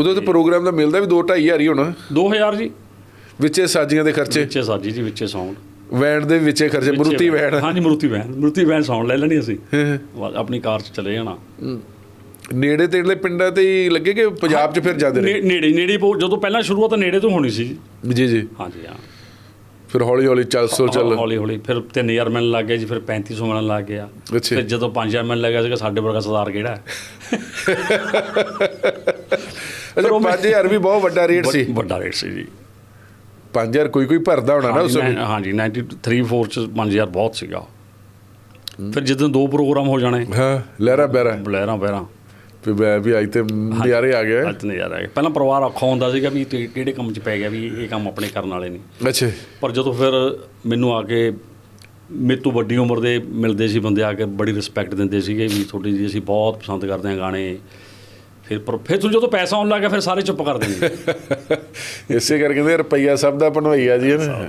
ਉਦੋਂ ਤੇ ਪ੍ਰੋਗਰਾਮ ਦਾ ਮਿਲਦਾ ਵੀ 2 ਹਜ਼ਾਰ ਹੀ ਹੋਣਾ। 2000 ਜੀ। ਵਿੱਚੇ ਸਾਜੀਆਂ ਦੇ ਖਰਚੇ। ਵਿੱਚੇ ਸਾਜੀ ਜੀ ਵਿੱਚੇ ਸਾਊਂਡ ਵੈਨ ਦੇ ਵਿੱਚੇ ਖਰਚੇ ਮਰੂਤੀ ਵੈਨ ਹਾਂਜੀ Maruti van Maruti van sound ਲੈ ਲੈਣੀ ਅਸੀਂ। ਆਪਣੀ ਕਾਰ 'ਚ ਚਲੇ ਜਾਣਾ। ਨੇੜੇ ਤੇੜਲੇ ਪਿੰਡਾਂ ਤੇ ਹੀ ਲੱਗੇ ਕਿ ਪੰਜਾਬ 'ਚ ਫਿਰ ਜਾਂਦੇ ਰਹੇ ਨੇ- ਨੇੜੇ ਨੇੜੇ ਜਦੋਂ ਪਹਿਲਾਂ ਸ਼ੁਰੂਆਤ ਨੇੜੇ ਤੋਂ ਹੋਣੀ ਸੀ ਜੀ। ਜੀ ਹਾਂਜੀ ਹਾਂ। ਫਿਰ ਹੌਲੀ ਹੌਲੀ ਚੱਲ ਸੋ ਚੱਲ। ਹੌਲੀ ਹੌਲੀ ਫਿਰ 3000 ਮਿਲਣ ਲੱਗ ਗਿਆ ਜੀ ਫਿਰ 3500 ਮਿਲਣ ਲੱਗ ਗਿਆ। ਫਿਰ ਜਦੋਂ 5000 ਮਿਲਣ ਲੱਗਾ ਸੀਗਾ ਸਾਡੇ ਵਰਗਾ ਸਰਦਾਰ ਕਿਹੜਾ ਅੱਛਾ 5000 ਵੀ ਬਹੁਤ ਵੱਡਾ ਰੇਟ ਸੀ। ਵੱਡਾ ਰੇਟ ਸੀ ਜੀ। 5000 ਕੋਈ ਕੋਈ ਭਰਦਾ ਹੋਣਾ ਨਾ ਉਸ ਵੇਲੇ ਹਾਂਜੀ 93 4 ਚ 5000 ਬਹੁਤ ਸੀਗਾ। ਫਿਰ ਜਦੋਂ ਦੋ ਪ੍ਰੋਗਰਾਮ ਹੋ ਜਾਣੇ। ਹਾਂ ਲਹਿਰਾ ਬਹਿਰਾ। ਬਲੈਰਾਂ ਬਹਿਰਾਂ। ਵੀ ਅੱਜ ਤੇ ਨਜ਼ਾਰੇ ਆ ਗਏ। ਅੱਜ ਨਜ਼ਾਰਾ ਆ ਗਿਆ ਪਹਿਲਾਂ ਪਰਿਵਾਰ ਔਖਾ ਹੁੰਦਾ ਸੀਗਾ ਵੀ ਕਿਹੜੇ ਕੰਮ 'ਚ ਪੈ ਗਿਆ ਵੀ ਇਹ ਕੰਮ ਆਪਣੇ ਕਰਨ ਵਾਲੇ ਨਹੀਂ। ਅੱਛਾ। ਪਰ ਜਦੋਂ ਫਿਰ ਮੈਨੂੰ ਆ ਕੇ ਮੇਰੇ ਤੋਂ ਵੱਡੀ ਉਮਰ ਦੇ ਮਿਲਦੇ ਸੀ ਬੰਦੇ ਆ ਕੇ ਬੜੀ ਰਿਸਪੈਕਟ ਦਿੰਦੇ ਸੀਗੇ ਵੀ ਤੁਹਾਡੀ ਜੀ ਅਸੀਂ ਬਹੁਤ ਪਸੰਦ ਕਰਦੇ ਹਾਂ ਗਾਣੇ। ਫਿਰ ਪਰ ਫਿਰ ਤੁਹਾਨੂੰ ਜਦੋਂ ਪੈਸਾ ਆਉਣ ਲੱਗਾ ਫਿਰ ਸਾਰੇ ਚੁੱਪ ਕਰ ਦਿੰਦੇ ਇਸੇ ਕਰਕੇ ਕਹਿੰਦੇ ਰੁਪਈਆ ਸਭ ਦਾ ਬਣਵਾਈਆ ਜੀ ਹੈ ਨਾ